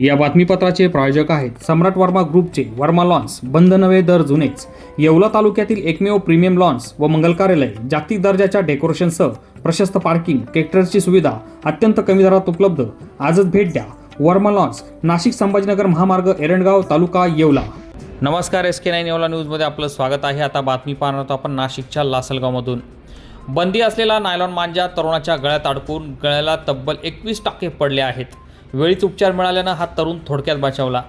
या बातमीपत्राचे प्रायोजक आहेत सम्राट वर्मा ग्रुपचे वर्मा लॉन्स बंद नवे दर जुनेच. येवला तालुक्यातील एकमेव प्रीमियम लॉन्स व मंगल कार्यालय जागतिक दर्जाच्या डेकोरेशनसह प्रशस्त पार्किंग ट्रॅक्टरची सुविधा अत्यंत कमी दरात उपलब्ध. आजच भेट द्या. वर्मा लॉन्स नाशिक संभाजीनगर महामार्ग एरणगाव तालुका येवला. नमस्कार एस के नाईन येवला न्यूजमध्ये आपलं स्वागत आहे. आता बातमी पाहणार आहोत आपण नाशिकच्या लासलगावमधून. बंदी असलेला नायलॉन मांजा तरुणाच्या गळ्यात अडकून गळ्याला तब्बल एकवीस टाके पडले आहेत. वेळीच उपचार मिळाल्यानं हा तरुण थोडक्यात बचावला.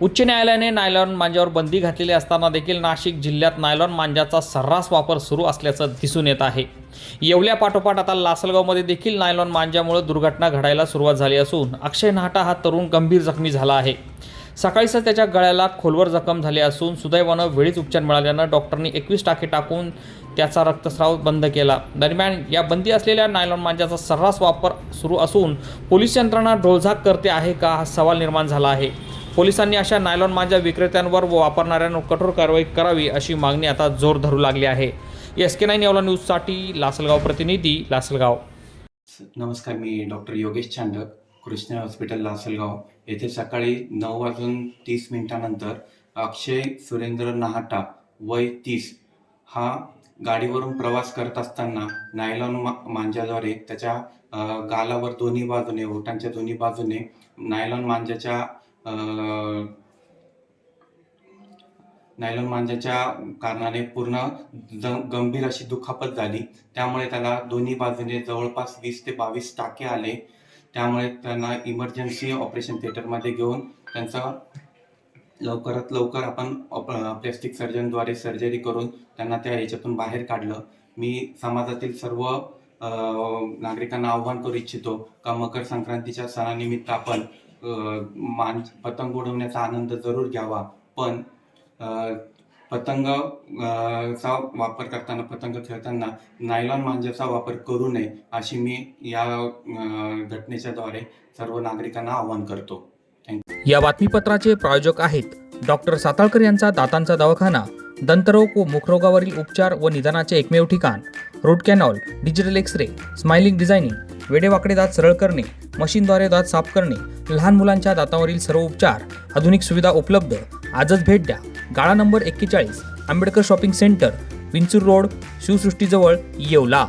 उच्च न्यायालयाने नायलॉन मांजावर बंदी घातलेली असताना देखील नाशिक जिल्ह्यात नायलॉन मांजाचा सर्रास वापर सुरू असल्याचं दिसून येत आहे. येवल्या पाठोपाठ आता लासलगावमध्ये देखील नायलॉन मांजामुळे दुर्घटना घडायला सुरुवात झाली असून अक्षय नाहटा हा तरुण गंभीर जखमी झाला आहे. सकाळीच त्याच्या गळ्याला खोलवर जखम झाली असून सुदैवानं वेळीच उपचार मिळाल्यानं डॉक्टरनी एकवीस टाके टाकून त्याचा रक्तस्राव बंद केला. दरम्यान या बंदी असलेल्या नायलॉन मांजाचा सर्रास वापर सुरू असून पोलीस यंत्रणा ढोलझाक करते आहे का हा सवाल निर्माण झाला आहे. पोलिसांनी अशा नायलॉन मांजा विक्रेत्यांवर व वापरणाऱ्यांवर कठोर कारवाई करावी अशी मागणी आता जोर धरू लागली आहे. एस के नाईन येवला न्यूजसाठी लासलगाव प्रतिनिधी लासलगाव. नमस्कार मी डॉक्टर योगेश चांडक. कृष्णा हॉस्पिटल लासलगाव. येथे सकाळी नऊ वाजून तीस मिनिटानंतर अक्षय सुरेंद्र नाहटा वय तीस हा गाडीवरून प्रवास करत असताना नायलॉन मा मांजाद्वारे त्याच्या गालावर दोन्ही बाजूने ओठांच्या दोन्ही बाजूने नायलॉन मांजाच्या नायलॉन मांजाच्या कारणाने पूर्ण गंभीर अशी दुखापत झाली. त्यामुळे त्याला दोन्ही बाजूने जवळपास वीस ते बावीस टाके आले. त्यामुळे त्यांना इमर्जन्सी ऑपरेशन थिएटरमध्ये घेऊन त्यांचा लवकरात लवकर आपण प्लॅस्टिक सर्जनद्वारे सर्जरी करून त्यांना त्या ह्याच्यातून बाहेर काढलं. मी समाजातील सर्व नागरिकांना आव्हान करू इच्छितो का मकर संक्रांतीच्या सणानिमित्त आपण मान पतंग उडवण्याचा आनंद जरूर घ्यावा. पण पतंग चा वापर करताना पतंग खेळताना नायलॉन मांजाचा वापर करू नये अशी मी या घटनेच्याद्वारे घटनेच्या द्वारे सर्व नागरिकांना आवाहन करतो. या बातमीपत्राचे प्रायोजक आहेत डॉक्टर साताळकर यांचा दातांचा दवाखाना दंतरोग व मुखरोगावरील उपचार व निदानाचे एकमेव ठिकाण root canal digital X ray smiling designing वेडेवाकडे दात सरळ करणे मशीनद्वारे दात साफ करणे लहान मुलांच्या दातावरील सर्व उपचार आधुनिक सुविधा उपलब्ध आजच भेट द्या. गाळा नंबर एक्केचाळीस Ambedkar shopping centre Vinchur road शिवसृष्टीजवळ Yeola.